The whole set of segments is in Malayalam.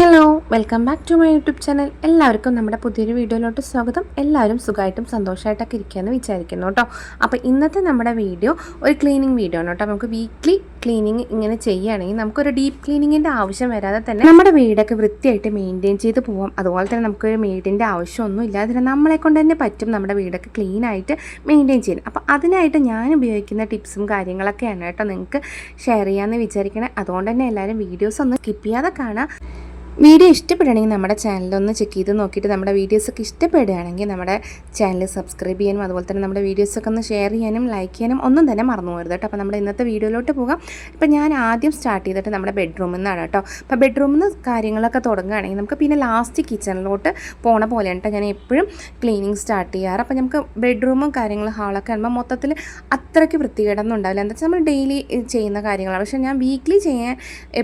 Hello welcome back to my YouTube channel എല്ലാവർക്കും നമ്മുടെ പുതിയൊരു വീഡിയോയിലോട്ട് സ്വാഗതം. എല്ലാവരും സുഖമായിട്ടും സന്തോഷമായിട്ടൊക്കെ ഇരിക്കുകയെന്ന് വിചാരിക്കുന്നു കേട്ടോ. അപ്പോൾ ഇന്നത്തെ നമ്മുടെ വീഡിയോ ഒരു ക്ലീനിങ് വീഡിയോ ആണ് കേട്ടോ. നമുക്ക് വീക്ക്ലി ക്ലീനിങ് ഇങ്ങനെ ചെയ്യുകയാണെങ്കിൽ നമുക്കൊരു ഡീപ്പ് ക്ലീനിങ്ങിന്റെ ആവശ്യം വരാതെ തന്നെ നമ്മുടെ വീടൊക്കെ വൃത്തിയായിട്ട് മെയിന്റെയിൻ ചെയ്ത് പോവാം. അതുപോലെ തന്നെ നമുക്കൊരു മെയ്ഡിന്റെ ആവശ്യമൊന്നും ഇല്ലാതെ നമ്മളെ കൊണ്ട് തന്നെ പറ്റും നമ്മുടെ വീടൊക്കെ ക്ലീൻ ആയിട്ട് മെയിന്റെയിൻ ചെയ്യാൻ. അപ്പോൾ അതിനായിട്ട് ഞാൻ ഉപയോഗിക്കുന്ന ടിപ്സും കാര്യങ്ങളൊക്കെയാണ് കേട്ടോ നിങ്ങൾക്ക് ഷെയർ ചെയ്യാമെന്ന് വിചാരിക്കണേ. അതുകൊണ്ട് തന്നെ എല്ലാവരും വീഡിയോസ് ഒന്ന് സ്കിപ്പ് ചെയ്യാതെ കാണാം. വീഡിയോ ഇഷ്ടപ്പെടുകയാണെങ്കിൽ നമ്മുടെ ചാനലൊന്ന് ചെക്ക് ചെയ്ത് നോക്കിയിട്ട് നമ്മുടെ വീഡിയോസൊക്കെ ഇഷ്ടപ്പെടുകയാണെങ്കിൽ നമ്മുടെ ചാനൽ സബ്സ്ക്രൈബ് ചെയ്യാനും അതുപോലെ തന്നെ നമ്മുടെ വീഡിയോസൊക്കെ ഒന്ന് ഷെയർ ചെയ്യാനും ലൈക്ക് ചെയ്യാനും ഒന്നും തന്നെ മറന്നു പോകരുത് കേട്ടോ. അപ്പോൾ നമ്മുടെ ഇന്നത്തെ വീഡിയോയിലോട്ട് പോകാം. ഇപ്പോൾ ഞാൻ ആദ്യം സ്റ്റാർട്ട് ചെയ്തിട്ട് നമ്മുടെ ബെഡ്റൂമിൽ നിന്നാണ് കേട്ടോ. അപ്പോൾ ബെഡ്റൂമിൽ നിന്ന് കാര്യങ്ങളൊക്കെ തുടങ്ങുകയാണെങ്കിൽ നമുക്ക് പിന്നെ ലാസ്റ്റ് കിച്ചണിലോട്ട് പോണ പോലെയാണ് കേട്ടോ. ഞാൻ എപ്പോഴും ക്ലീനിങ് സ്റ്റാർട്ട് ചെയ്യാറ്. അപ്പോൾ നമുക്ക് ബെഡ്റൂമും കാര്യങ്ങളും ഹാളൊക്കെ ആകുമ്പോൾ മൊത്തത്തിൽ അത്രയ്ക്ക് വൃത്തികേടൊന്നും ഉണ്ടാവില്ല എന്താ വെച്ചാൽ നമ്മൾ ഡെയിലി ചെയ്യുന്ന കാര്യങ്ങളാണ്. പക്ഷേ ഞാൻ വീക്ക്ലി ചെയ്യാൻ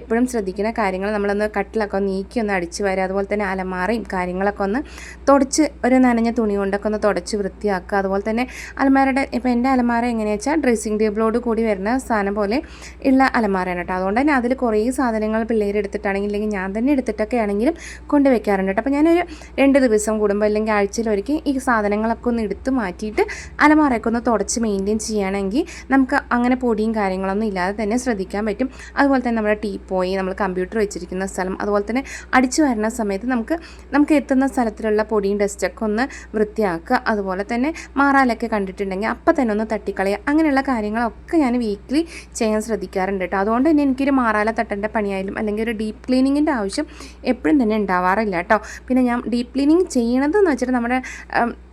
എപ്പോഴും ശ്രദ്ധിക്കുന്ന കാര്യങ്ങൾ നമ്മളൊന്ന് കട്ടിലൊക്കെ നീക്കി ഒന്ന് അടിച്ച് വരിക അതുപോലെ തന്നെ അലമാറയും കാര്യങ്ങളൊക്കെ ഒന്ന് തുടച്ച് ഒരു നനഞ്ഞ തുണി കൊണ്ടൊക്കെ ഒന്ന് തുടച്ച് വൃത്തിയാക്കുക. അതുപോലെ തന്നെ അലമാരയുടെ ഇപ്പോൾ എന്റെ അലമാര എങ്ങനെയാ വെച്ചാൽ ഡ്രസ്സിങ് ടേബിളോട് കൂടി വരുന്ന സാധനം പോലെ ഉള്ള അലമാരയാണ് കേട്ടോ. അതുകൊണ്ട് തന്നെ അതിൽ കുറേ സാധനങ്ങൾ പിള്ളേർ എടുത്തിട്ടാണെങ്കിൽ ഇല്ലെങ്കിൽ ഞാൻ തന്നെ എടുത്തിട്ടൊക്കെ ആണെങ്കിലും കൊണ്ടുവയ്ക്കാറുണ്ട് കേട്ടോ. അപ്പോൾ ഞാനൊരു രണ്ട് ദിവസം കൂടുമ്പോൾ അല്ലെങ്കിൽ ആഴ്ചയിൽ ഒരുക്കി ഈ സാധനങ്ങളൊക്കെ ഒന്ന് എടുത്ത് മാറ്റിയിട്ട് അലമാരയൊക്കെ ഒന്ന് തുടച്ച് മെയിന്റെയിൻ ചെയ്യുകയാണെങ്കിൽ നമുക്ക് അങ്ങനെ പൊടിയും കാര്യങ്ങളൊന്നും ഇല്ലാതെ തന്നെ ശ്രദ്ധിക്കാൻ പറ്റും. അതുപോലെ തന്നെ നമ്മുടെ ടീ പോയി നമ്മൾ കമ്പ്യൂട്ടർ വെച്ചിരിക്കുന്ന സ്ഥലം അതുപോലെ തന്നെ അടിച്ചു വരുന്ന സമയത്ത് നമുക്ക് നമുക്ക് എത്തുന്ന സ്ഥലത്തിലുള്ള പൊടിയും ഡസ്റ്റൊക്കെ ഒന്ന് വൃത്തിയാക്കുക. അതുപോലെ തന്നെ മാറാലൊക്കെ കണ്ടിട്ടുണ്ടെങ്കിൽ അപ്പം തന്നെ ഒന്ന് തട്ടിക്കളയുക. അങ്ങനെയുള്ള കാര്യങ്ങളൊക്കെ ഞാൻ വീക്ക്ലി ചെയ്യാൻ ശ്രദ്ധിക്കാറുണ്ട് കേട്ടോ. അതുകൊണ്ട് തന്നെ എനിക്കൊരു മാറാല തട്ടേണ്ട പണിയായാലും അല്ലെങ്കിൽ ഒരു ഡീപ്പ് ക്ലീനിങ്ങിന്റെ ആവശ്യം എപ്പോഴും തന്നെ ഉണ്ടാവാറില്ല കേട്ടോ. പിന്നെ ഞാൻ ഡീപ്പ് ക്ലീനിങ് ചെയ്യണതെന്ന് വെച്ചിട്ട് നമ്മുടെ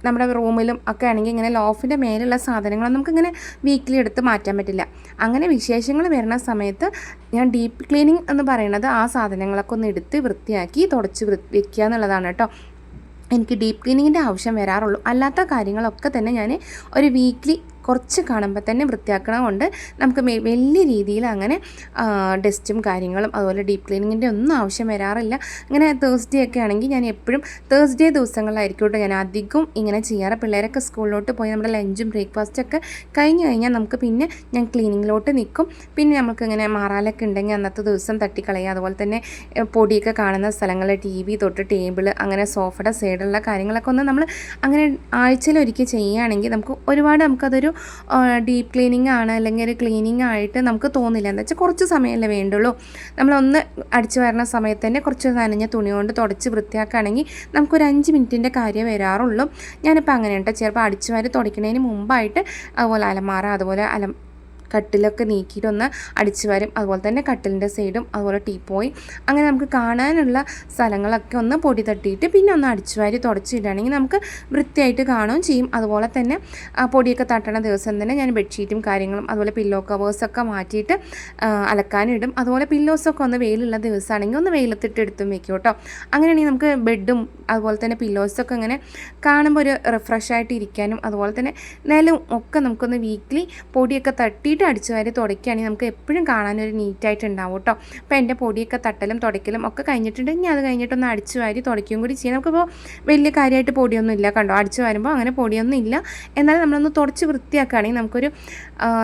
നമ്മുടെ റൂമിലും ഒക്കെ ആണെങ്കിൽ ഇങ്ങനെ ലോഫിന്റെ മേലുള്ള സാധനങ്ങൾ നമുക്കിങ്ങനെ വീക്കിലി എടുത്ത് മാറ്റാൻ പറ്റില്ല. അങ്ങനെ വിശേഷങ്ങൾ വരുന്ന സമയത്ത് ഞാൻ ഡീപ്പ് ക്ലീനിങ് എന്ന് പറയുന്നത് ആ സാധനങ്ങളൊക്കെ ഒന്ന് എടുത്ത് വൃത്തിയാക്കി തുടച്ച് വെക്കുക എന്നുള്ളതാണ് കേട്ടോ. എനിക്ക് ഡീപ്പ് ക്ലീനിങ്ങിന്റെ ആവശ്യം വരാറുള്ളൂ. അല്ലാത്ത കാര്യങ്ങളൊക്കെ തന്നെ ഞാൻ ഒരു വീക്ക്ലി കുറച്ച് കാണുമ്പോൾ തന്നെ വൃത്തിയാക്കണ കൊണ്ട് നമുക്ക് വലിയ രീതിയിൽ അങ്ങനെ ഡസ്റ്റും കാര്യങ്ങളും അതുപോലെ ഡീപ്പ് ക്ലീനിങ്ങിന്റെ ഒന്നും ആവശ്യം വരാറില്ല. അങ്ങനെ തേഴ്സ്ഡേ ഒക്കെ ആണെങ്കിൽ ഞാൻ എപ്പോഴും തേഴ്സ്ഡേ ദിവസങ്ങളിലായിരിക്കും കേട്ടോ ഞാൻ അധികം ഇങ്ങനെ ചെയ്യാറ്. പിള്ളേരൊക്കെ സ്കൂളിലോട്ട് പോയി നമ്മുടെ ലഞ്ചും ബ്രേക്ക്ഫാസ്റ്റും ഒക്കെ കഴിഞ്ഞ് കഴിഞ്ഞാൽ നമുക്ക് പിന്നെ ഞാൻ ക്ലീനിങ്ങിലോട്ട് നിൽക്കും. പിന്നെ നമുക്കിങ്ങനെ മാറാലൊക്കെ ഉണ്ടെങ്കിൽ അന്നത്തെ ദിവസം തട്ടിക്കളയുക. അതുപോലെ തന്നെ പൊടിയൊക്കെ കാണുന്ന സ്ഥലങ്ങൾ ടി വി തൊട്ട് ടേബിൾ അങ്ങനെ സോഫയുടെ സൈഡിലുള്ള കാര്യങ്ങളൊക്കെ ഒന്ന് നമ്മൾ അങ്ങനെ ആഴ്ചയിൽ ഒരിക്കൽ ചെയ്യുകയാണെങ്കിൽ നമുക്ക് ഒരുപാട് നമുക്കതൊരു ഡീപ്പ് ക്ലീനിങ് ആണ് അല്ലെങ്കിൽ ഒരു ക്ലീനിങ് ആയിട്ട് നമുക്ക് തോന്നില്ല. എന്ന് വെച്ചാൽ കുറച്ച് സമയമല്ലേ വേണ്ടുള്ളൂ. നമ്മളൊന്ന് അടിച്ചു വരണ സമയത്ത് തന്നെ കുറച്ച് നനഞ്ഞ തുണി കൊണ്ട് തുടച്ച് വൃത്തിയാക്കുകയാണെങ്കിൽ നമുക്കൊരു അഞ്ച് മിനിറ്റിന്റെ കാര്യം വരാറുള്ളൂ. ഞാനിപ്പോൾ അങ്ങനെ കേട്ടോ ചിലപ്പോൾ അടിച്ചു വാരി തുടയ്ക്കുന്നതിന് മുമ്പായിട്ട് അതുപോലെ അലമാറ അതുപോലെ അലം കട്ടിലൊക്കെ നീക്കിയിട്ടൊന്ന് അടിച്ചു വരും. അതുപോലെ തന്നെ കട്ടിലിന്റെ സൈഡും അതുപോലെ ടീപ്പോയി അങ്ങനെ നമുക്ക് കാണാനുള്ള സ്ഥലങ്ങളൊക്കെ ഒന്ന് പൊടി തട്ടിയിട്ട് പിന്നെ ഒന്ന് അടിച്ചു വാരി തുടച്ചിടുകയാണെങ്കിൽ നമുക്ക് വൃത്തിയായിട്ട് കാണുകയും ചെയ്യും. അതുപോലെ തന്നെ പൊടിയൊക്കെ തട്ടണ ദിവസം തന്നെ ഞാൻ ബെഡ്ഷീറ്റും കാര്യങ്ങളും അതുപോലെ പില്ലോ കവേഴ്സൊക്കെ മാറ്റിയിട്ട് അലക്കാനിടും. അതുപോലെ പില്ലോസൊക്കെ ഒന്ന് വെയിലുള്ള ദിവസമാണെങ്കിൽ ഒന്ന് വെയിലത്തിട്ട് എടുത്തും വെക്കും കേട്ടോ. അങ്ങനെയാണെങ്കിൽ നമുക്ക് ബെഡും അതുപോലെ തന്നെ പില്ലോസൊക്കെ അങ്ങനെ കാണുമ്പോൾ ഒരു റിഫ്രഷ് ആയിട്ട് ഇരിക്കാനും അതുപോലെ തന്നെ നിലവും ഒക്കെ നമുക്കൊന്ന് വീക്ക്ലി പൊടിയൊക്കെ തട്ടിയിട്ട് അടിച്ചു വാരി തുടയ്ക്കുകയാണെങ്കിൽ നമുക്ക് എപ്പോഴും കാണാനൊരു നീറ്റായിട്ട് ഉണ്ടാവും കേട്ടോ. അപ്പോൾ എന്റെ പൊടിയൊക്കെ തട്ടലും തുടയ്ക്കലും ഒക്കെ കഴിഞ്ഞിട്ടുണ്ടെങ്കിൽ അത് കഴിഞ്ഞിട്ടൊന്ന് അടിച്ചു വാരി തുടയ്ക്കുകയും കൂടി ചെയ്യാം. നമുക്കിപ്പോൾ വലിയ കാര്യമായിട്ട് പൊടിയൊന്നും ഇല്ല കണ്ടോ. അടിച്ചു വരുമ്പോൾ അങ്ങനെ പൊടിയൊന്നും ഇല്ല. എന്നാലും നമ്മളൊന്ന് തുടച്ച് വൃത്തിയാക്കുകയാണെങ്കിൽ നമുക്കൊരു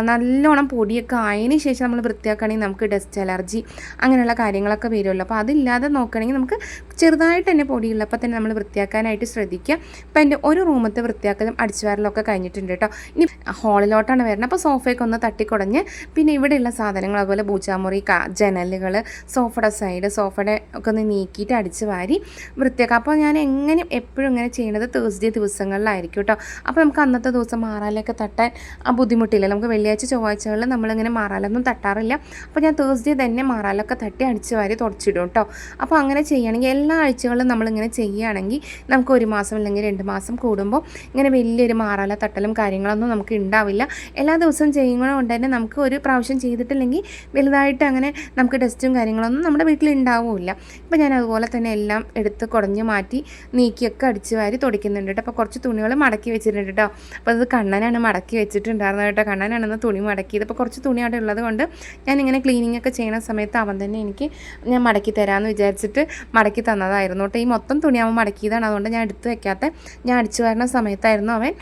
നല്ലോണം പൊടിയൊക്കെ ആയതിനു ശേഷം നമ്മൾ വൃത്തിയാക്കുകയാണെങ്കിൽ നമുക്ക് ഡസ്റ്റ് അലർജി അങ്ങനെയുള്ള കാര്യങ്ങളൊക്കെ വരുമല്ലോ. അപ്പോൾ അതില്ലാതെ നോക്കുകയാണെങ്കിൽ നമുക്ക് ചെറുതായിട്ട് തന്നെ പൊടിയുള്ളപ്പോൾ തന്നെ നമ്മൾ വൃത്തിയാക്കാനായിട്ട് ശ്രദ്ധിക്കുക. ഇപ്പോൾ എന്റെ ഒരു റൂമത്തെ വൃത്തിയാക്കലും അടിച്ചുവാരലൊക്കെ കഴിഞ്ഞിട്ടുണ്ട് കേട്ടോ. ഇനി ഹാളിലോട്ടാണ് വരുന്നത് അപ്പോൾ സോഫയൊക്കെ ഒന്ന് തട്ടിക്കുടഞ്ഞ് പിന്നെ ഇവിടെയുള്ള സാധനങ്ങൾ അതുപോലെ പൂച്ചാമുറി ജനലുകൾ സോഫയുടെ സൈഡ് സോഫയുടെ ഒക്കെ ഒന്ന് നീക്കിയിട്ട് അടിച്ച് വാരി വൃത്തിയാക്കുക അപ്പോൾ ഞാൻ എങ്ങനെ എപ്പോഴും ഇങ്ങനെ ചെയ്യുന്നത് തേഴ്സ്ഡേ ദിവസങ്ങളിലായിരിക്കും കേട്ടോ അപ്പോൾ നമുക്ക് അന്നത്തെ ദിവസം മാറാലൊക്കെ തട്ടാൻ ആ ബുദ്ധിമുട്ടില്ല. നമുക്ക് വെള്ളിയാഴ്ച ചൊവ്വാഴ്ചകളിൽ നമ്മളിങ്ങനെ മാറാലൊന്നും തട്ടാറില്ല. അപ്പോൾ ഞാൻ തേഴ്സ്ഡേ തന്നെ മാറാലൊക്കെ തട്ടി അടിച്ച് വാരി തുടച്ചിടും കേട്ടോ അപ്പോൾ അങ്ങനെ ചെയ്യുകയാണെങ്കിൽ എല്ലാ ആഴ്ചകളിലും നമ്മളിങ്ങനെ ചെയ്യുകയാണെങ്കിൽ നമുക്ക് ഒരു മാസം അല്ലെങ്കിൽ രണ്ട് മാസം കൂടുമ്പോൾ ഇങ്ങനെ വലിയൊരു മാറാല തട്ടലും കാര്യങ്ങളൊന്നും നമുക്ക് ഉണ്ടാവില്ല. എല്ലാ ദിവസവും ചെയ്യുന്നത് കൊണ്ട് തന്നെ നമുക്ക് ഒരു പ്രാവശ്യം ചെയ്തിട്ടില്ലെങ്കിൽ വലുതായിട്ട് അങ്ങനെ നമുക്ക് ടെസ്റ്റും കാര്യങ്ങളൊന്നും നമ്മുടെ വീട്ടിൽ ഉണ്ടാവില്ല ഇപ്പോൾ ഞാൻ അതുപോലെ തന്നെ എല്ലാം എടുത്ത് കുടഞ്ഞ് മാറ്റി നീക്കിയൊക്കെ അടിച്ച് വാരി തുടയ്ക്കുന്നുണ്ട് കേട്ടോ. അപ്പോൾ കുറച്ച് തുണികൾ മടക്കി വെച്ചിട്ടുണ്ട് കേട്ടോ. അപ്പോൾ അത് കണ്ണനാണ് മടക്കി വെച്ചിട്ടുണ്ടായിരുന്നത് കേട്ടോ. കണ്ണനാണെന്ന് തുണി മടക്കിയത്. അപ്പോൾ കുറച്ച് തുണി അവിടെ ഉള്ളത് കൊണ്ട് ഞാനിങ്ങനെ ക്ലീനിങ് ഒക്കെ ചെയ്യുന്ന സമയത്ത് അവൻ തന്നെ എനിക്ക് ഞാൻ മടക്കി തരാമെന്ന് വിചാരിച്ചിട്ട് മടക്കി തന്നതായിരുന്നു കേട്ടോ. ഈ മൊത്തം തുണി അവൻ മടക്കിയതാണ്. അതുകൊണ്ട് ഞാൻ എടുത്ത് വെക്കാത്ത ഞാൻ അടിച്ചു വരുന്ന സമയത്തായിരുന്നു അവൻ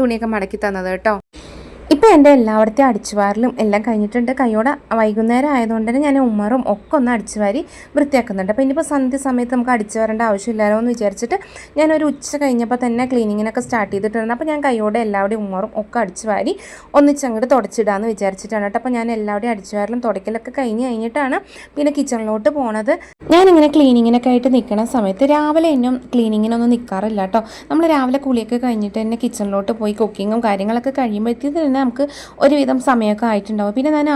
തുണിയൊക്കെ മടക്കി തന്നത് കേട്ടോ. ഇപ്പോൾ എന്റെ എല്ലാവിടത്തെയും അടിച്ചുവാരലും എല്ലാം കഴിഞ്ഞിട്ടുണ്ട്. കൈയോടെ വൈകുന്നേരം ആയതുകൊണ്ട് തന്നെ ഞാൻ ഉമ്മറും ഒക്കെ ഒന്ന് അടിച്ചുവാരി വൃത്തിയാക്കുന്നുണ്ട്. അപ്പോൾ ഇനിയിപ്പോൾ സന്ധ്യ സമയത്ത് നമുക്ക് അടിച്ചു വരേണ്ട ആവശ്യമില്ലല്ലോ എന്ന് വിചാരിച്ചിട്ട് ഞാനൊരു ഉച്ച കഴിഞ്ഞപ്പോൾ തന്നെ ക്ലീനിങ്ങിനൊക്കെ സ്റ്റാർട്ട് ചെയ്തിട്ടുണ്ട്. അപ്പോൾ ഞാൻ കൈയോടെ എല്ലാവരുടെയും ഉമ്മറും ഒക്കെ അടിച്ചു വാരി ഒന്നിച്ചങ്ങോട്ട് തുടച്ചിടാമെന്ന് വിചാരിച്ചിട്ടാണ് കേട്ടോ. അപ്പോൾ ഞാൻ എല്ലാവരുടെയും അടിച്ചു വാരലും തുടക്കലൊക്കെ കഴിഞ്ഞ് കഴിഞ്ഞിട്ടാണ് പിന്നെ കിച്ചണിലോട്ട് പോണത്. ഞാനിങ്ങനെ ക്ലീനിങ്ങിനൊക്കെ ആയിട്ട് നിൽക്കുന്ന സമയത്ത് രാവിലെ എന്നും ക്ലീനിങ്ങിനൊന്നും നിൽക്കാറില്ല കേട്ടോ. നമ്മൾ രാവിലെ കുളിയൊക്കെ കഴിഞ്ഞിട്ട് തന്നെ കിച്ചണിലോട്ട് പോയി കുക്കിങ്ങും കാര്യങ്ങളൊക്കെ കഴിയുമ്പോഴത്തേക്ക് തന്നെ നമുക്ക് ഒരുവിധം സമയമൊക്കെ ആയിട്ടുണ്ടാവും. പിന്നെ ഞാൻ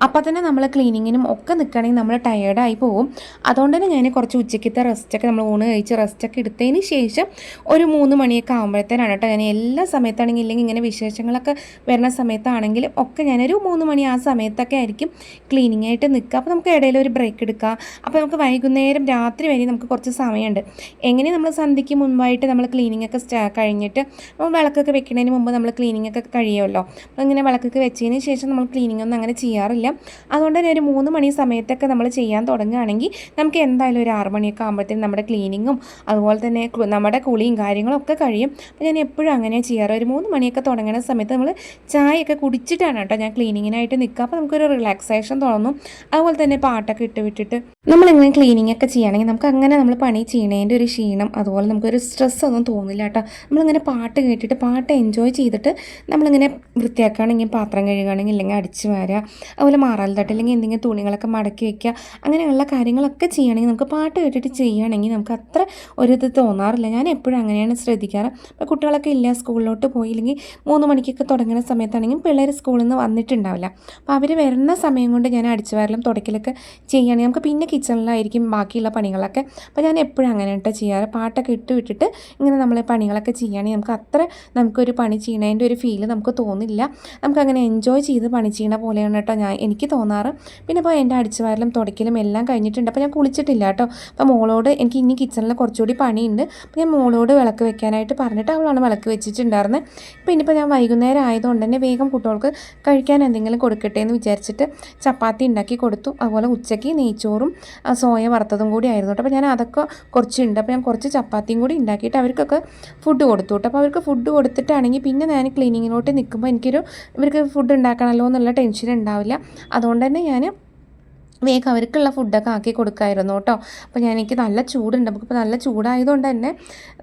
അപ്പ് അപ്പം തന്നെ നമ്മൾ ക്ലീനിങ്ങിനും ഒക്കെ നിൽക്കണമെങ്കിൽ നമ്മൾ ടയേർഡായി പോകും അതുകൊണ്ട് തന്നെ ഞാൻ കുറച്ച് ഉച്ചയ്ക്കത്തെ റെസ്റ്റൊക്കെ നമ്മൾ ഊണ് കഴിച്ച് റെസ്റ്റൊക്കെ എടുത്തതിന് ശേഷം ഒരു മൂന്ന് മണിയൊക്കെ ആകുമ്പോഴത്തേനാണ് കേട്ടോ ഞാൻ എല്ലാ സമയത്താണെങ്കിൽ ഇല്ലെങ്കിൽ ഇങ്ങനെ വിശേഷങ്ങളൊക്കെ വരുന്ന സമയത്താണെങ്കിലും ഒക്കെ ഞാനൊരു മൂന്ന് മണി ആ സമയത്തൊക്കെ ആയിരിക്കും ക്ലീനിങ് ആയിട്ട് നിൽക്കുക അപ്പോൾ നമുക്ക് ഇടയിൽ ഒരു ബ്രേക്ക് എടുക്കുക അപ്പോൾ നമുക്ക് വൈകുന്നേരം രാത്രി വരെ നമുക്ക് കുറച്ച് സമയമുണ്ട് എങ്ങനെ നമ്മൾ സന്ധ്യയ്ക്ക് മുൻപായിട്ട് നമ്മൾ ക്ലീനിങ് ഒക്കെ കഴിഞ്ഞിട്ട് വിളക്കൊക്കെ വെക്കുന്നതിന് മുമ്പ് നമ്മൾ ക്ലീനിങ് ഒക്കെ കഴിയുമല്ലോ അപ്പോൾ ഇങ്ങനെ വിളക്കൊക്കെ വെച്ചതിന് ശേഷം നമ്മൾ ക്ലീനിങ് ഒന്നും അങ്ങനെ ചെയ്യാറില്ല. അതുകൊണ്ട് തന്നെ ഒരു മൂന്ന് മണി സമയത്തൊക്കെ നമ്മൾ ചെയ്യാൻ തുടങ്ങുകയാണെങ്കിൽ നമുക്ക് എന്തായാലും ഒരു ആറ് മണിയൊക്കെ ആകുമ്പോഴത്തേക്കും നമ്മുടെ ക്ലീനിങ്ങും അതുപോലെ തന്നെ നമ്മുടെ കുളിയും കാര്യങ്ങളും ഒക്കെ കഴിയും. അപ്പോൾ ഞാൻ എപ്പോഴും അങ്ങനെ ചെയ്യാറ്. ഒരു മൂന്ന് മണിയൊക്കെ തുടങ്ങുന്ന സമയത്ത് നമ്മൾ ചായയൊക്കെ കുടിച്ചിട്ടാണ് കേട്ടോ ഞാൻ ക്ലീനിങ്ങിനായിട്ട് നിൽക്കുക. അപ്പോൾ നമുക്കൊരു റിലാക്സേഷൻ തോന്നും. അതുപോലെ തന്നെ പാട്ടൊക്കെ ഇട്ട് വിട്ടിട്ട് നമ്മളിങ്ങനെ ക്ലീനിങ് ഒക്കെ ചെയ്യുകയാണെങ്കിൽ നമുക്ക് അങ്ങനെ നമ്മൾ പണി ചെയ്യണതിന്റെ ഒരു ക്ഷീണം അതുപോലെ നമുക്കൊരു സ്ട്രെസ് ഒന്നും തോന്നില്ല കേട്ടോ. നമ്മളിങ്ങനെ പാട്ട് കേട്ടിട്ട് പാട്ട് എൻജോയ് ചെയ്തിട്ട് നമ്മളിങ്ങനെ വൃത്തിയാക്കുകയാണെങ്കിൽ പാത്രം കഴുകുകയാണെങ്കിൽ ഇല്ലെങ്കിൽ അടിച്ചു വാരുക അതുപോലെ മാറാൽ തട്ട് അല്ലെങ്കിൽ എന്തെങ്കിലും തുണികളൊക്കെ മടക്കി വയ്ക്കുക അങ്ങനെയുള്ള കാര്യങ്ങളൊക്കെ ചെയ്യുകയാണെങ്കിൽ നമുക്ക് പാട്ട് കേട്ടിട്ട് ചെയ്യുകയാണെങ്കിൽ നമുക്ക് അത്ര ഒരു ഇത് തോന്നാറില്ല. ഞാൻ എപ്പോഴും അങ്ങനെയാണ് ശ്രദ്ധിക്കാറ്. ഇപ്പോൾ കുട്ടികളൊക്കെ ഇല്ല സ്കൂളിലോട്ട് പോയില്ലെങ്കിൽ മൂന്ന് മണിക്കൊക്കെ തുടങ്ങുന്ന സമയത്താണെങ്കിൽ പിള്ളേർ സ്കൂളിൽ നിന്ന് വന്നിട്ടുണ്ടാവില്ല. അപ്പോൾ അവർ വരുന്ന സമയം കൊണ്ട് ഞാൻ അടിച്ചു വാരലും തുടക്കലൊക്കെ ചെയ്യുകയാണെങ്കിൽ നമുക്ക് പിന്നെ കിച്ചണിലായിരിക്കും ബാക്കിയുള്ള പണികളൊക്കെ. അപ്പോൾ ഞാൻ എപ്പോഴും അങ്ങനെ കേട്ടോ ചെയ്യാറ്. പാട്ടൊക്കെ ഇട്ട് വിട്ടിട്ട് ഇങ്ങനെ നമ്മൾ പണികളൊക്കെ ചെയ്യുകയാണെങ്കിൽ നമുക്ക് അത്ര നമുക്കൊരു പണി ചെയ്യണതിന്റെ ഒരു ഫീൽ നമുക്ക് തോന്നില്ല. നമുക്കങ്ങനെ എൻജോയ് ചെയ്ത് പണി ചെയ്യണ പോലെയാണ് കേട്ടോ ഞാൻ എനിക്ക് തോന്നാറ്. പിന്നെ ഇപ്പോൾ എന്റെ അടിച്ചുവാരലും തുടക്കലും എല്ലാം കഴിഞ്ഞിട്ടുണ്ട്. അപ്പോൾ ഞാൻ കുളിച്ചിട്ടില്ല കേട്ടോ. അപ്പോൾ മോളോട് എനിക്ക് ഇനി കിച്ചണിൽ കുറച്ചുകൂടി പണിയുണ്ട്. അപ്പോൾ ഞാൻ മോളോട് വിളക്ക് വെക്കാനായിട്ട് പറഞ്ഞിട്ട് അവളാണ് വിളക്ക് വെച്ചിട്ടുണ്ടായിരുന്നത് ഇപ്പോൾ ഇനിയിപ്പോൾ ഞാൻ വൈകുന്നേരം ആയതുകൊണ്ട് തന്നെ വേഗം കുട്ടികൾക്ക് കഴിക്കാൻ എന്തെങ്കിലും കൊടുക്കട്ടെ എന്ന് വിചാരിച്ചിട്ട് ചപ്പാത്തി ഉണ്ടാക്കി കൊടുത്തു. അതുപോലെ ഉച്ചയ്ക്ക് നെയ്ച്ചോറും സോയ വറുത്തതും കൂടി ആയിരുന്നു അപ്പോൾ ഞാൻ അതൊക്കെ കുറച്ചുണ്ട്. അപ്പോൾ ഞാൻ കുറച്ച് ചപ്പാത്തിയും കൂടി ഉണ്ടാക്കിയിട്ട് അവർക്കൊക്കെ ഫുഡ് കൊടുത്തു അപ്പോൾ അവർക്ക് ഫുഡ് കൊടുത്തിട്ടാണെങ്കിൽ പിന്നെ ഞാൻ ക്ലീനിങ്ങിലോട്ട് നിൽക്കുമ്പോൾ എനിക്കൊരു ഇവർക്ക് ഫുഡ് ഉണ്ടാക്കണമല്ലോ എന്നുള്ള ടെൻഷൻ ഉണ്ടാവില്ല. അതുകൊണ്ട് തന്നെ ഞാൻ വേഗം അവർക്കുള്ള ഫുഡൊക്കെ ആക്കി കൊടുക്കായിരുന്നു കേട്ടോ. അപ്പോൾ ഞാൻ എനിക്ക് നല്ല ചൂടുണ്ട്. നമുക്കിപ്പോൾ നല്ല ചൂടായതുകൊണ്ട് തന്നെ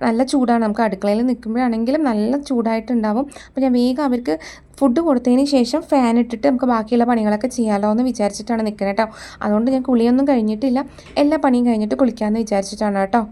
നല്ല ചൂടാണ് നമുക്ക് അടുക്കളയിൽ നിൽക്കുമ്പോഴാണെങ്കിലും നല്ല ചൂടായിട്ടുണ്ടാവും. അപ്പോൾ ഞാൻ വേഗം അവർക്ക് ഫുഡ് കൊടുത്തതിന് ശേഷം ഫാൻ ഇട്ടിട്ട് നമുക്ക് ബാക്കിയുള്ള പണികളൊക്കെ ചെയ്യാമല്ലോ എന്ന് വിചാരിച്ചിട്ടാണ് നിൽക്കുന്നത് കേട്ടോ. അതുകൊണ്ട് ഞാൻ കുളിയൊന്നും കഴിഞ്ഞിട്ടില്ല. എല്ലാ പണിയും കഴിഞ്ഞിട്ട് കുളിക്കാമെന്ന് വിചാരിച്ചിട്ടാണ് കേട്ടോ.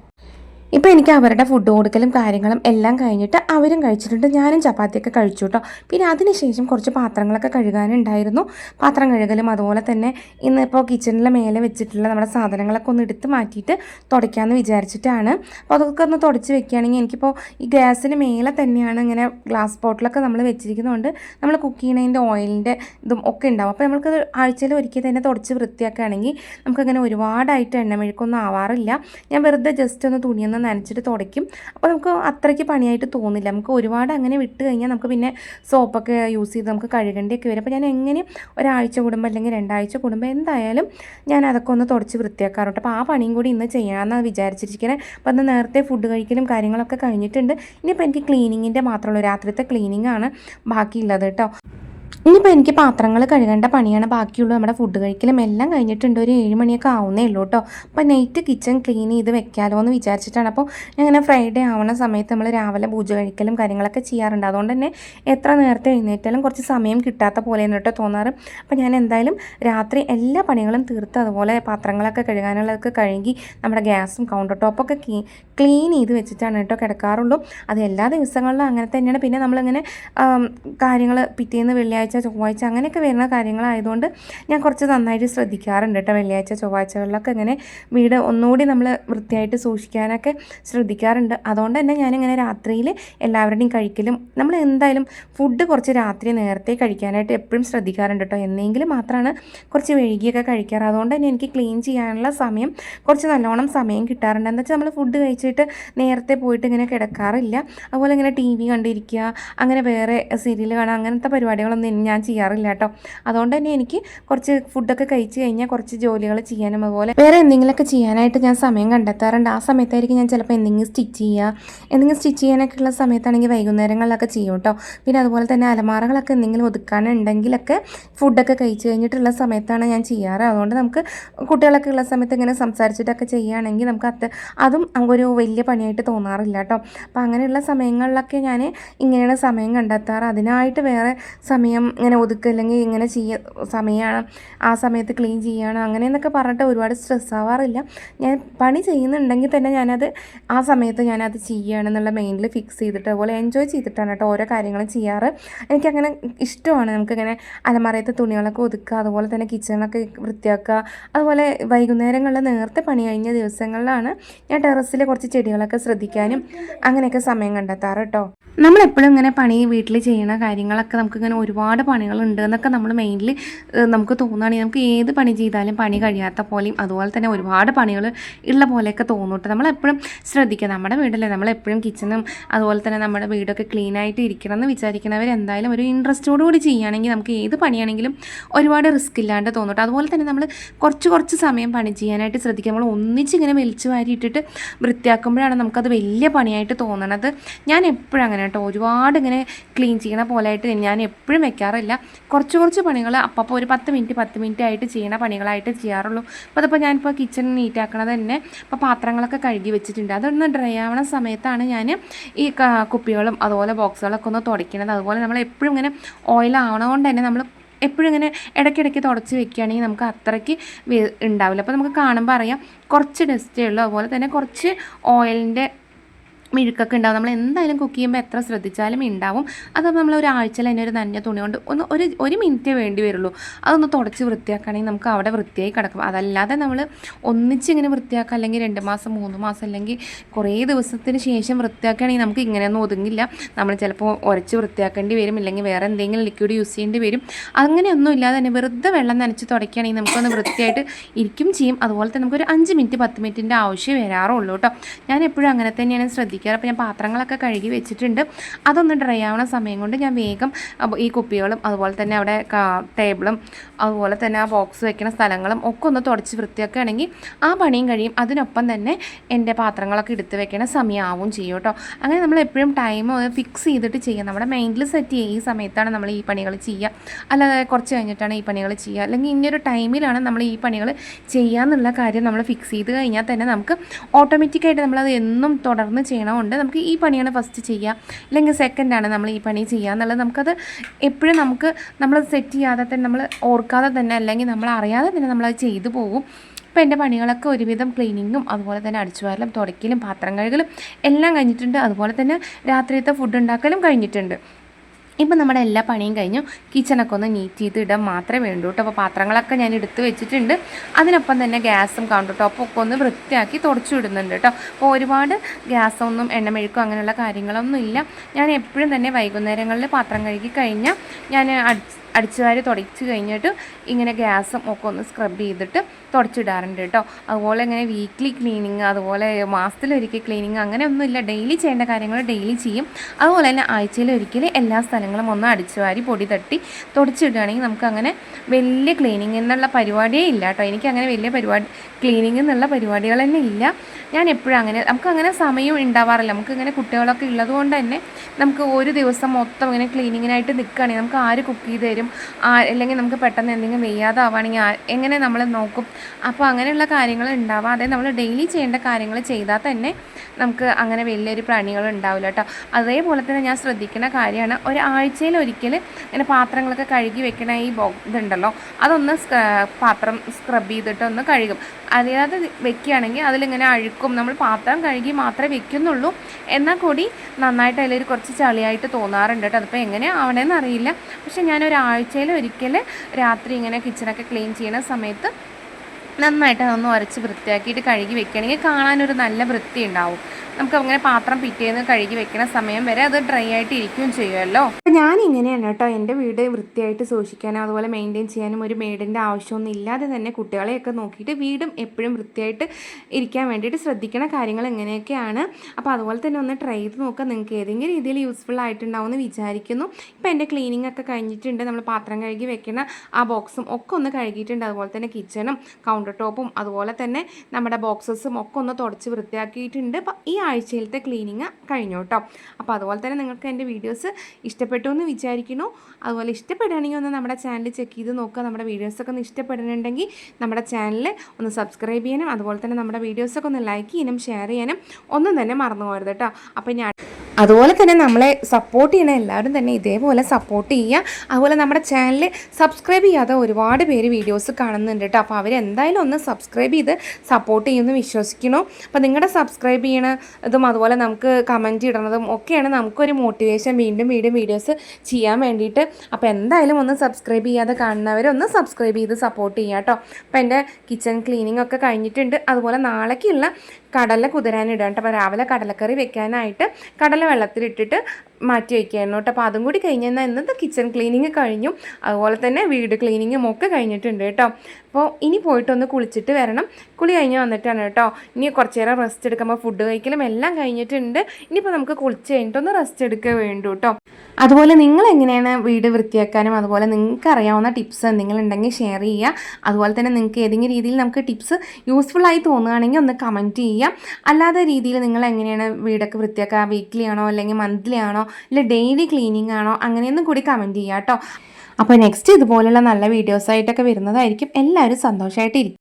ഇപ്പോൾ എനിക്ക് അവരുടെ ഫുഡ് കൊടുക്കലും കാര്യങ്ങളും എല്ലാം കഴിഞ്ഞിട്ട് അവരും കഴിച്ചിട്ടുണ്ട്. ഞാനും ചപ്പാത്തിയൊക്കെ കഴിച്ചു കേട്ടോ പിന്നെ അതിനുശേഷം കുറച്ച് പാത്രങ്ങളൊക്കെ കഴുകാനുണ്ടായിരുന്നു. പാത്രം കഴുകലും അതുപോലെ തന്നെ ഇന്നിപ്പോൾ കിച്ചണിലെ മേലെ വെച്ചിട്ടുള്ള നമ്മുടെ സാധനങ്ങളൊക്കെ ഒന്ന് എടുത്ത് മാറ്റിയിട്ട് തുടയ്ക്കാമെന്ന് വിചാരിച്ചിട്ടാണ്. അപ്പോൾ അതൊക്കെ ഒന്ന് തുടച്ച് വെക്കുകയാണെങ്കിൽ എനിക്കിപ്പോൾ ഈ ഗ്യാസിന് മേലെ തന്നെയാണ് ഇങ്ങനെ ഗ്ലാസ് ബോട്ടിലൊക്കെ നമ്മൾ വെച്ചിരിക്കുന്നതുകൊണ്ട് നമ്മൾ കുക്ക് ചെയ്യണതിന്റെ ഓയിലിന്റെ ഇതും ഒക്കെ ഉണ്ടാവും. അപ്പോൾ നമുക്ക് ആഴ്ചയിൽ ഒരിക്കൽ തന്നെ തുടച്ച് വൃത്തിയാക്കുകയാണെങ്കിൽ നമുക്കങ്ങനെ ഒരുപാടായിട്ട് എണ്ണമെഴുക്കൊന്നും ആവാറില്ല. ഞാൻ വെറുതെ ജസ്റ്റ് ഒന്ന് തുണിയൊന്ന് നനച്ചിട്ട് തുടയ്ക്കും. അപ്പോൾ നമുക്ക് അത്രയ്ക്ക് പണിയായിട്ട് തോന്നില്ല. നമുക്ക് ഒരുപാട് അങ്ങനെ വിട്ട് കഴിഞ്ഞാൽ നമുക്ക് പിന്നെ സോപ്പൊക്കെ യൂസ് ചെയ്ത് നമുക്ക് കഴുകേണ്ടിയൊക്കെ വരും. അപ്പോൾ ഞാൻ എങ്ങനെ ഒരാഴ്ച കൂടുമ്പോൾ അല്ലെങ്കിൽ രണ്ടാഴ്ച കൂടുമ്പോൾ എന്തായാലും ഞാൻ അതൊക്കെ ഒന്ന് തുടച്ച് വൃത്തിയാക്കാറുണ്ട്. അപ്പോൾ ആ പണിയും കൂടി ഇന്ന് ചെയ്യാമെന്നാണ് വിചാരിച്ചിരിക്കുന്നത് അപ്പോൾ അന്ന് നേരത്തെ ഫുഡ് കഴിക്കലും കാര്യങ്ങളൊക്കെ കഴിഞ്ഞിട്ടുണ്ട്. ഇനിയിപ്പോൾ എനിക്ക് ക്ലീനിങ്ങിന്റെ മാത്രമുള്ളൂ രാത്രിത്തെ ക്ലീനിങ്ങാണ് ബാക്കിയുള്ളത് കേട്ടോ. ഇനിയിപ്പോൾ എനിക്ക് പാത്രങ്ങൾ കഴുകേണ്ട പണിയാണ് ബാക്കിയുള്ളൂ. നമ്മുടെ ഫുഡ് കഴിക്കലും എല്ലാം കഴിഞ്ഞിട്ടുണ്ട്. ഒരു ഏഴ് മണിയൊക്കെ ആവുന്നേ ഉള്ളൂ കേട്ടോ. അപ്പോൾ നൈറ്റ് കിച്ചൺ ക്ലീൻ ചെയ്ത് വെക്കാമല്ലോ എന്ന് വിചാരിച്ചിട്ടാണ്. അപ്പോൾ ഞാൻ ഇങ്ങനെ ഫ്രൈഡേ ആവുന്ന സമയത്ത് നമ്മൾ രാവിലെ പൂജ കഴിക്കലും കാര്യങ്ങളൊക്കെ ചെയ്യാറുണ്ട്. അതുകൊണ്ട് തന്നെ എത്ര നേരത്തെ എഴുന്നേറ്റാലും കുറച്ച് സമയം കിട്ടാത്ത പോലെയാണ് കേട്ടോ തോന്നാറ്. അപ്പോൾ ഞാൻ എന്തായാലും രാത്രി എല്ലാ പണികളും തീർത്ത് അതുപോലെ പാത്രങ്ങളൊക്കെ കഴുകാനുള്ളതൊക്കെ കഴുകി നമ്മുടെ ഗ്യാസും കൗണ്ടർ ടോപ്പൊക്കെ ക്ലീൻ ചെയ്ത് വെച്ചിട്ടാണ് കേട്ടോ കിടക്കാറുള്ളൂ. അത് എല്ലാ ദിവസങ്ങളിലും അങ്ങനെ തന്നെയാണ്. പിന്നെ നമ്മളിങ്ങനെ കാര്യങ്ങൾ പിറ്റേന്ന് വെള്ളിയാഴ്ച ചൊവ്വാഴ്ച അങ്ങനെയൊക്കെ വരുന്ന കാര്യങ്ങളായതുകൊണ്ട് ഞാൻ കുറച്ച് നന്നായിട്ട് ശ്രദ്ധിക്കാറുണ്ട് കേട്ടോ. വെള്ളിയാഴ്ച ചൊവ്വാഴ്ചകളിലൊക്കെ ഇങ്ങനെ വീട് ഒന്നുകൂടി നമ്മൾ വൃത്തിയായിട്ട് സൂക്ഷിക്കാനൊക്കെ ശ്രദ്ധിക്കാറുണ്ട്. അതുകൊണ്ട് തന്നെ ഞാനിങ്ങനെ രാത്രിയിൽ എല്ലാവരുടെയും കഴിക്കലും നമ്മൾ എന്തായാലും ഫുഡ് കുറച്ച് രാത്രി നേരത്തെ കഴിക്കാനായിട്ട് എപ്പോഴും ശ്രദ്ധിക്കാറുണ്ട് കേട്ടോ. എന്നെങ്കിലും മാത്രമാണ് കുറച്ച് വൈകിയൊക്കെ കഴിക്കാറ്. അതുകൊണ്ട് തന്നെ എനിക്ക് ക്ലീൻ ചെയ്യാനുള്ള സമയം കുറച്ച് നല്ലോണം സമയം കിട്ടാറുണ്ട്. എന്താ വെച്ചാൽ നമ്മൾ ഫുഡ് കഴിച്ചിട്ട് നേരത്തെ പോയിട്ട് ഇങ്ങനെ കിടക്കാറില്ല. അതുപോലെ ഇങ്ങനെ ടി വി കണ്ടിരിക്കുക അങ്ങനെ വേറെ സീരിയൽ കാണുക അങ്ങനത്തെ പരിപാടികളൊന്നും ഞാൻ ചെയ്യാറില്ല കേട്ടോ. അതുകൊണ്ട് തന്നെ എനിക്ക് കുറച്ച് ഫുഡൊക്കെ കഴിച്ച് കഴിഞ്ഞാൽ കുറച്ച് ജോലികൾ ചെയ്യാനും അതുപോലെ വേറെ എന്തെങ്കിലുമൊക്കെ ചെയ്യാനായിട്ട് ഞാൻ സമയം കണ്ടെത്താറുണ്ട്. ആ സമയത്തായിരിക്കും ഞാൻ ചിലപ്പോൾ എന്തെങ്കിലും സ്റ്റിച്ച് ചെയ്യുക എന്തെങ്കിലും സ്റ്റിച്ച് ചെയ്യാനൊക്കെ ഉള്ള സമയത്താണെങ്കിൽ വൈകുന്നേരങ്ങളിലൊക്കെ ചെയ്യും കേട്ടോ. പിന്നെ അതുപോലെ തന്നെ അലമാറകളൊക്കെ എന്തെങ്കിലും ഒതുക്കാനുണ്ടെങ്കിലൊക്കെ ഫുഡൊക്കെ കഴിച്ച് കഴിഞ്ഞിട്ടുള്ള സമയത്താണ് ഞാൻ ചെയ്യാറ്. അതുകൊണ്ട് നമുക്ക് കുട്ടികളൊക്കെ ഉള്ള സമയത്ത് ഇങ്ങനെ സംസാരിച്ചിട്ടൊക്കെ ചെയ്യുകയാണെങ്കിൽ നമുക്ക് അത് അതും ഒരു വലിയ പണിയായിട്ട് തോന്നാറില്ല കേട്ടോ. അപ്പോൾ അങ്ങനെയുള്ള സമയങ്ങളിലൊക്കെ ഞാൻ ഇങ്ങനെയുള്ള സമയം കണ്ടെത്താറ്. അതിനായിട്ട് വേറെ സമയം ഇങ്ങനെ ഒതുക്കുക അല്ലെങ്കിൽ ഇങ്ങനെ ചെയ്യ സമയമാണ് ആ സമയത്ത് ക്ലീൻ ചെയ്യണം അങ്ങനെയെന്നൊക്കെ പറഞ്ഞിട്ട് ഒരുപാട് സ്ട്രെസ് ആവാറില്ല. ഞാൻ പണി ചെയ്യുന്നുണ്ടെങ്കിൽ തന്നെ ഞാനത് ആ സമയത്ത് ഞാനത് ചെയ്യുകയാണെന്നുള്ള മെയിനിൽ ഫിക്സ് ചെയ്തിട്ട് അതുപോലെ എൻജോയ് ചെയ്തിട്ടാണ് കേട്ടോ ഓരോ കാര്യങ്ങളും ചെയ്യാറ്. എനിക്കങ്ങനെ ഇഷ്ടമാണ് നമുക്കിങ്ങനെ അലമാറയത്തെ തുണികളൊക്കെ ഒതുക്കുക അതുപോലെ തന്നെ കിച്ചണൊക്കെ വൃത്തിയാക്കുക അതുപോലെ വൈകുന്നേരങ്ങളിൽ നേരത്തെ പണി കഴിഞ്ഞ ദിവസങ്ങളിലാണ് ഞാൻ ടെറസിൽ കുറച്ച് ചെടികളൊക്കെ ശ്രദ്ധിക്കാനും അങ്ങനെയൊക്കെ സമയം കണ്ടെത്താറ് കേട്ടോ. നമ്മളെപ്പോഴും ഇങ്ങനെ പണി വീട്ടിൽ ചെയ്യുന്ന കാര്യങ്ങളൊക്കെ നമുക്കിങ്ങനെ ഒരുപാട് പണികളുണ്ട് എന്നൊക്കെ നമ്മൾ മെയിൻലി നമുക്ക് തോന്നുകയാണെങ്കിൽ നമുക്ക് ഏത് പണി ചെയ്താലും പണി കഴിയാത്ത പോലെയും അതുപോലെ തന്നെ ഒരുപാട് പണികൾ ഉള്ള പോലെയൊക്കെ തോന്നൂട്ടോ നമ്മളെപ്പോഴും ശ്രദ്ധിക്കുക. നമ്മുടെ വീടല്ലേ. നമ്മളെപ്പോഴും കിച്ചണും അതുപോലെ തന്നെ നമ്മുടെ വീടൊക്കെ ക്ലീൻ ആയിട്ട് ഇരിക്കണം എന്ന് വിചാരിക്കുന്നവർ എന്തായാലും ഒരു ഇൻട്രസ്റ്റോടു കൂടി ചെയ്യുകയാണെങ്കിൽ നമുക്ക് ഏത് പണിയാണെങ്കിലും ഒരുപാട് റിസ്ക് ഇല്ലാണ്ട് തോന്നിട്ട് അതുപോലെ തന്നെ നമ്മൾ കുറച്ച് കുറച്ച് സമയം പണി ചെയ്യാനായിട്ട് ശ്രദ്ധിക്കുക. നമ്മൾ ഒന്നിച്ചിങ്ങനെ വലിച്ചു വാരിയിട്ടിട്ട് വൃത്തിയാക്കുമ്പോഴാണ് നമുക്കത് വലിയ പണിയായിട്ട് തോന്നണത്. ഞാൻ എപ്പോഴും അങ്ങനെ കേട്ടോ. ഒരുപാട് ഇങ്ങനെ ക്ലീൻ ചെയ്യണ പോലെയായിട്ട് ഞാൻ എപ്പോഴും വെക്കാറില്ല കുറച്ച് കുറച്ച് പണികൾ അപ്പോൾ ഒരു പത്ത് മിനിറ്റ് പത്ത് മിനിറ്റ് ആയിട്ട് ചെയ്യണ പണികളായിട്ട് ചെയ്യാറുള്ളൂ. അപ്പോൾ അതിപ്പോൾ ഞാനിപ്പോൾ കിച്ചൺ നീറ്റാക്കണത് തന്നെ ഇപ്പോൾ പാത്രങ്ങളൊക്കെ കഴുകി വെച്ചിട്ടുണ്ട്. അതൊന്ന് ഡ്രൈ ആവണ സമയത്താണ് ഞാൻ ഈ കുപ്പികളും അതുപോലെ ബോക്സുകളൊക്കെ ഒന്ന് തുടയ്ക്കുന്നത് അതുപോലെ നമ്മൾ എപ്പോഴും ഇങ്ങനെ ഓയിൽ ആവണതുകൊണ്ട് തന്നെ നമ്മൾ എപ്പോഴും ഇങ്ങനെ ഇടയ്ക്കിടയ്ക്ക് തുടച്ച് വെക്കുകയാണെങ്കിൽ നമുക്ക് അത്രയ്ക്ക് ഉണ്ടാവില്ല. അപ്പോൾ നമുക്ക് കാണുമ്പോൾ അറിയാം കുറച്ച് ഡസ്റ്റേ ഉള്ളൂ. അതുപോലെ തന്നെ കുറച്ച് ഓയിലിന്റെ മിഴുക്കൊക്കെ ഉണ്ടാവും. നമ്മൾ എന്തായാലും കുക്ക് ചെയ്യുമ്പോൾ എത്ര ശ്രദ്ധിച്ചാലും ഉണ്ടാവും അത് നമ്മൾ ഒരാഴ്ചയിൽ ഒരു നനഞ്ഞ തുണി കൊണ്ട് ഒന്ന് ഒരു ഒരു മിനിറ്റേ വേണ്ടി വരുള്ളൂ. അതൊന്ന് തുടച്ച് വൃത്തിയാക്കുകയാണെങ്കിൽ നമുക്ക് അവിടെ വൃത്തിയായി കിടക്കും. അതല്ലാതെ നമ്മൾ ഒന്നിച്ച് ഇങ്ങനെ വൃത്തിയാക്കുക അല്ലെങ്കിൽ രണ്ട് മാസം മൂന്ന് മാസം അല്ലെങ്കിൽ കുറേ ദിവസത്തിന് ശേഷം വൃത്തിയാക്കുകയാണെങ്കിൽ നമുക്ക് ഇങ്ങനെയൊന്നും ഒതുങ്ങില്ല. നമ്മൾ ചിലപ്പോൾ ഉരച്ച് വൃത്തിയാക്കേണ്ടി വരും. ഇല്ലെങ്കിൽ വേറെ എന്തെങ്കിലും ലിക്വിഡ് യൂസ് ചെയ്യേണ്ടി വരും. അങ്ങനെയൊന്നും ഇല്ലാതെ തന്നെ വെറുതെ വെള്ളം നനച്ച് തുടയ്ക്കുകയാണെങ്കിൽ നമുക്കൊന്ന് വൃത്തിയായിട്ട് ഇരിക്കും ചെയ്യും. അതുപോലെ തന്നെ നമുക്കൊരു അഞ്ച് മിനിറ്റ് പത്ത് മിനിറ്റിന്റെ ആവശ്യം വരാറുള്ളൂ കേട്ടോ. ഞാൻ എപ്പോഴും അങ്ങനെ തന്നെയാണ് ശ്രദ്ധിക്കുക ശ്രദ്ധിക്കാറ് അപ്പോൾ ഞാൻ പാത്രങ്ങളൊക്കെ കഴുകി വെച്ചിട്ടുണ്ട്. അതൊന്ന് ഡ്രൈ ആവുന്ന സമയം കൊണ്ട് ഞാൻ വേഗം ഈ കുപ്പികളും അതുപോലെ തന്നെ അവിടെ ടേബിളും അതുപോലെ തന്നെ ആ ബോക്സ് വെക്കുന്ന സ്ഥലങ്ങളും ഒക്കെ ഒന്ന് തുടച്ച് വൃത്തിയാക്കുകയാണെങ്കിൽ ആ പണിയും കഴിയും. അതിനൊപ്പം തന്നെ എന്റെ പാത്രങ്ങളൊക്കെ എടുത്ത് വെക്കണ സമയമാവും ചെയ്യും കേട്ടോ. അങ്ങനെ നമ്മൾ എപ്പോഴും ടൈം ഫിക്സ് ചെയ്തിട്ട് ചെയ്യുക. നമ്മുടെ മൈൻഡിൽ സെറ്റ് ചെയ്യുക. ഈ സമയത്താണ് നമ്മൾ ഈ പണികൾ ചെയ്യുക. അല്ലാതെ കുറച്ച് കഴിഞ്ഞിട്ടാണ് ഈ പണികൾ ചെയ്യുക. അല്ലെങ്കിൽ ഇനിയൊരു ടൈമിലാണ് നമ്മൾ ഈ പണികൾ ചെയ്യുക എന്നുള്ള കാര്യം നമ്മൾ ഫിക്സ് ചെയ്ത് കഴിഞ്ഞാൽ തന്നെ നമുക്ക് ഓട്ടോമാറ്റിക്കായിട്ട് നമ്മളത് എന്നും തുടർന്ന് ചെയ്യണം. കൊണ്ട് നമുക്ക് ഈ പണിയാണ് ഫസ്റ്റ് ചെയ്യുക അല്ലെങ്കിൽ സെക്കൻഡാണ് നമ്മൾ ഈ പണി ചെയ്യുക എന്നുള്ളത് നമുക്കത് എപ്പോഴും നമുക്ക് നമ്മൾ സെറ്റ് ചെയ്യാതെ തന്നെ നമ്മൾ ഓർക്കാതെ തന്നെ അല്ലെങ്കിൽ നമ്മൾ അറിയാതെ തന്നെ നമ്മളത് ചെയ്തു പോകും. ഇപ്പോൾ എന്റെ പണികളൊക്കെ ഒരുവിധം ക്ലീനിങ്ങും അതുപോലെ തന്നെ അടിച്ചുവാരലും തുടയ്ക്കലും പാത്രം കഴുകലും എല്ലാം കഴിഞ്ഞിട്ടുണ്ട്. അതുപോലെ തന്നെ രാത്രിയത്തെ ഫുഡ് ഉണ്ടാക്കലും കഴിഞ്ഞിട്ടുണ്ട്. ഇപ്പം നമ്മുടെ എല്ലാ പണിയും കഴിഞ്ഞു. കിച്ചണൊക്കെ ഒന്ന് നീറ്റ് ചെയ്ത് ഇടാൻ മാത്രമേ വേണ്ടൂ കേട്ടോ. അപ്പോൾ പാത്രങ്ങളൊക്കെ ഞാൻ എടുത്ത് വെച്ചിട്ടുണ്ട്. അതിനൊപ്പം തന്നെ ഗ്യാസും കൗണ്ടർ ടോപ്പൊക്കെ ഒന്ന് വൃത്തിയാക്കി തുടച്ചു വിടുന്നുണ്ട് കേട്ടോ. അപ്പോൾ ഒരുപാട് ഗ്യാസൊന്നും എണ്ണമെഴുക്കും അങ്ങനെയുള്ള കാര്യങ്ങളൊന്നും ഇല്ല. ഞാൻ എപ്പോഴും തന്നെ വൈകുന്നേരങ്ങളിൽ പാത്രം കഴുകി കഴിഞ്ഞാൽ ഞാൻ അടിച്ചുവാരി തുടച്ച് കഴിഞ്ഞിട്ട് ഇങ്ങനെ ഗ്യാസും ഒക്കെ ഒന്ന് സ്ക്രബ് ചെയ്തിട്ട് തുടച്ചിടാറുണ്ട് കേട്ടോ. അതുപോലെ ഇങ്ങനെ വീക്ക്ലി ക്ലീനിങ് അതുപോലെ മാസത്തിലൊരിക്കൽ ക്ലീനിങ് അങ്ങനെ ഒന്നുമില്ല ഡെയിലി ചെയ്യേണ്ട കാര്യങ്ങൾ ഡെയിലി ചെയ്യും. അതുപോലെ തന്നെ ആഴ്ചയിലൊരിക്കൽ എല്ലാ സ്ഥലങ്ങളും ഒന്ന് അടിച്ചുവാരി പൊടി തട്ടി തുടച്ചിടുകയാണെങ്കിൽ നമുക്ക് അങ്ങനെ വലിയ ക്ലീനിങ് എന്നുള്ള പരിപാടിയേ ഇല്ല കേട്ടോ. എനിക്ക് അങ്ങനെ വലിയ പരിപാടി ക്ലീനിങ് എന്നുള്ള പരിപാടികൾ തന്നെ ഇല്ല. ഞാൻ എപ്പോഴും അങ്ങനെ നമുക്കങ്ങനെ സമയം ഉണ്ടാവാറില്ല. നമുക്കിങ്ങനെ കുട്ടികളൊക്കെ ഉള്ളതുകൊണ്ട് തന്നെ നമുക്ക് ഒരു ദിവസം മൊത്തം ഇങ്ങനെ ക്ലീനിങ്ങിനായിട്ട് നിൽക്കുകയാണെങ്കിൽ നമുക്ക് ആര് കുക്ക് ചെയ്ത് തരും? അല്ലെങ്കിൽ നമുക്ക് പെട്ടെന്ന് എന്തെങ്കിലും വെയ്യാതാവുകയാണെങ്കിൽ എങ്ങനെ നമ്മൾ നോക്കും. അപ്പോൾ അങ്ങനെയുള്ള കാര്യങ്ങൾ ഉണ്ടാവാതെ നമ്മൾ ഡെയിലി ചെയ്യേണ്ട കാര്യങ്ങൾ ചെയ്താൽ തന്നെ നമുക്ക് അങ്ങനെ വലിയൊരു പ്രാണികൾ ഉണ്ടാവില്ല കേട്ടോ. അതേപോലെ തന്നെ ഞാൻ ശ്രദ്ധിക്കുന്ന കാര്യമാണ് ഒരാഴ്ചയിൽ ഒരിക്കൽ ഇങ്ങനെ പാത്രങ്ങളൊക്കെ കഴുകി വെക്കണ ഈ ബോ ഇതുണ്ടല്ലോ അതൊന്ന് പാത്രം സ്ക്രബ് ചെയ്തിട്ട് ഒന്ന് കഴുകും. അറിയാതെ വെക്കുകയാണെങ്കിൽ അതിലിങ്ങനെ അഴുക്കും. നമ്മൾ പാത്രം കഴുകി മാത്രമേ വെക്കുന്നുള്ളൂ. എന്നാൽ കൂടി നന്നായിട്ട് അതിലൊരു കുറച്ച് ചളിയായിട്ട് തോന്നാറുണ്ട് കേട്ടോ. അതിപ്പോൾ എങ്ങനെ ആവണമെന്ന് അറിയില്ല. പക്ഷെ ഞാൻ ഒരാഴ്ചയിൽ ഒരിക്കൽ രാത്രി ഇങ്ങനെ കിച്ചണൊക്കെ ക്ലീൻ ചെയ്യുന്ന സമയത്ത് നന്നായിട്ട് അതൊന്ന് ഉരച്ച് വൃത്തിയാക്കിയിട്ട് കഴുകി വെക്കുകയാണെങ്കിൽ കാണാനൊരു നല്ല വൃത്തി ഉണ്ടാവും നമുക്ക് അങ്ങനെ പാത്രം പിറ്റേന്ന് കഴുകി വെക്കുന്ന സമയം വരെ അത് ഡ്രൈ ആയിട്ട് ഇരിക്കുകയും ചെയ്യുമല്ലോ. അപ്പോൾ ഞാൻ ഇങ്ങനെയാണ് കേട്ടോ എന്റെ വീട് വൃത്തിയായിട്ട് സൂക്ഷിക്കാനും അതുപോലെ മെയിന്റെയിൻ ചെയ്യാനും ഒരു മെയ്ഡിന്റെ ആവശ്യമൊന്നും ഇല്ലാതെ തന്നെ കുട്ടികളെയൊക്കെ നോക്കിയിട്ട് വീടും എപ്പോഴും വൃത്തിയായിട്ട് ഇരിക്കാൻ വേണ്ടിയിട്ട് ശ്രദ്ധിക്കുന്ന കാര്യങ്ങൾ എങ്ങനെയൊക്കെയാണ് അപ്പോൾ അതുപോലെ തന്നെ ഒന്ന് ട്രൈ ചെയ്ത് നോക്കുക നിങ്ങൾക്ക് ഏതെങ്കിലും രീതിയിൽ യൂസ്ഫുൾ ആയിട്ടുണ്ടാവുമെന്ന് വിചാരിക്കുന്നു. ഇപ്പോൾ എന്റെ ക്ലീനിങ് ഒക്കെ കഴിഞ്ഞിട്ടുണ്ട്. നമ്മൾ പാത്രം കഴുകി വെക്കുന്ന ആ ബോക്സും ഒക്കെ ഒന്ന് കഴുകിയിട്ടുണ്ട്. അതുപോലെ തന്നെ കിച്ചണും കൗണ്ടർ ടോപ്പും അതുപോലെ തന്നെ നമ്മുടെ ബോക്സസും ഒക്കെ ഒന്ന് തുടച്ച് വൃത്തിയാക്കിയിട്ടുണ്ട്. അപ്പോൾ ഈ ആഴ്ചയിലത്തെ ക്ലീനിങ് കഴിഞ്ഞു കേട്ടോ. അപ്പോൾ അതുപോലെ തന്നെ നിങ്ങൾക്ക് എന്റെ വീഡിയോസ് ഇഷ്ടപ്പെട്ടു എന്ന് വിചാരിക്കുന്നു. അതുപോലെ ഇഷ്ടപ്പെടുകയാണെങ്കിൽ ഒന്ന് നമ്മുടെ ചാനൽ ചെക്ക് ചെയ്ത് നോക്കുക. നമ്മുടെ വീഡിയോസൊക്കെ ഒന്ന് ഇഷ്ടപ്പെടുന്നുണ്ടെങ്കിൽ നമ്മുടെ ചാനൽ ഒന്ന് സബ്സ്ക്രൈബ് ചെയ്യാനും അതുപോലെ തന്നെ നമ്മുടെ വീഡിയോസൊക്കെ ഒന്ന് ലൈക്ക് ചെയ്യാനും ഷെയർ ചെയ്യാനും ഒന്നും തന്നെ മറന്നു പോകരുത് കേട്ടോ. അപ്പോൾ ഞാൻ അതുപോലെ തന്നെ നമ്മളെ സപ്പോർട്ട് ചെയ്യണ എല്ലാവരും തന്നെ ഇതേപോലെ സപ്പോർട്ട് ചെയ്യുക. അതുപോലെ നമ്മുടെ ചാനൽ സബ്സ്ക്രൈബ് ചെയ്യാതെ ഒരുപാട് പേര് വീഡിയോസ് കാണുന്നുണ്ട് കേട്ടോ. അപ്പോൾ അവരെന്തായാലും ഒന്ന് സബ്സ്ക്രൈബ് ചെയ്ത് സപ്പോർട്ട് ചെയ്യുമെന്ന് വിശ്വസിക്കുന്നു. അപ്പോൾ നിങ്ങളുടെ സബ്സ്ക്രൈബ് ചെയ്യണതും അതുപോലെ നമുക്ക് കമന്റ് ഇടുന്നതും ഒക്കെയാണ് നമുക്കൊരു മോട്ടിവേഷൻ വീണ്ടും വീണ്ടും വീഡിയോസ് ചെയ്യാൻ വേണ്ടിയിട്ട്. അപ്പോൾ എന്തായാലും ഒന്ന് സബ്സ്ക്രൈബ് ചെയ്യാതെ കാണുന്നവരൊന്ന് സബ്സ്ക്രൈബ് ചെയ്ത് സപ്പോർട്ട് ചെയ്യാം കേട്ടോ. അപ്പോൾ എന്റെ കിച്ചൺ ക്ലീനിങ് ഒക്കെ കഴിഞ്ഞിട്ടുണ്ട്. അതുപോലെ നാളേക്കുള്ള കടല കുതിരാനിടുക കേട്ടോ. അപ്പോൾ രാവിലെ കടലക്കറി വെക്കാനായിട്ട് കടല വെള്ളത്തിലിട്ടിട്ട് മാറ്റി വയ്ക്കുകയായിരുന്നു കേട്ടോ. അപ്പോൾ അതും കൂടി കഴിഞ്ഞാൽ ഇന്നത്തെ കിച്ചൺ ക്ലീനിങ് കഴിഞ്ഞു. അതുപോലെ തന്നെ വീട് ക്ലീനിങ്ങും ഒക്കെ കഴിഞ്ഞിട്ടുണ്ട് കേട്ടോ. അപ്പോൾ ഇനി പോയിട്ടൊന്ന് കുളിച്ചിട്ട് വരണം. കുളി കഴിഞ്ഞ് വന്നിട്ടാണ് കേട്ടോ. ഇനി കുറച്ച് നേരം റെസ്റ്റ് എടുക്കുമ്പോൾ ഫുഡ് കഴിക്കലും എല്ലാം കഴിഞ്ഞിട്ടുണ്ട്. ഇനിയിപ്പോൾ നമുക്ക് കുളിച്ച് കഴിഞ്ഞിട്ടൊന്ന് റെസ്റ്റ് എടുക്കുക വേണ്ടു കേട്ടോ. അതുപോലെ നിങ്ങൾ എങ്ങനെയാണ് വീട് വൃത്തിയാക്കാനും അതുപോലെ നിങ്ങൾക്ക് അറിയാവുന്ന ടിപ്സ് എന്തെങ്കിലും ഉണ്ടെങ്കിൽ ഷെയർ ചെയ്യുക. അതുപോലെ തന്നെ നിങ്ങൾക്ക് ഏതെങ്കിലും രീതിയിൽ നമുക്ക് ടിപ്സ് യൂസ്ഫുൾ ആയി തോന്നുകയാണെങ്കിൽ ഒന്ന് കമന്റ് ചെയ്യുക. അല്ലാത്ത രീതിയിൽ നിങ്ങൾ എങ്ങനെയാണ് വീടൊക്കെ വൃത്തിയാക്കുക? വീക്ക്ലി ആണോ? അല്ലെങ്കിൽ മന്ത്ലി ആണോ? ഇല്ല ഡെയിലി ക്ലീനിങ് ആണോ? അങ്ങനെയൊന്നും കൂടി കമന്റ് ചെയ്യാം കേട്ടോ അപ്പോൾ നെക്സ്റ്റ് ഇതുപോലുള്ള നല്ല വീഡിയോസായിട്ടൊക്കെ വരുന്നതായിരിക്കും. എല്ലാവരും സന്തോഷമായിട്ടിരിക്കും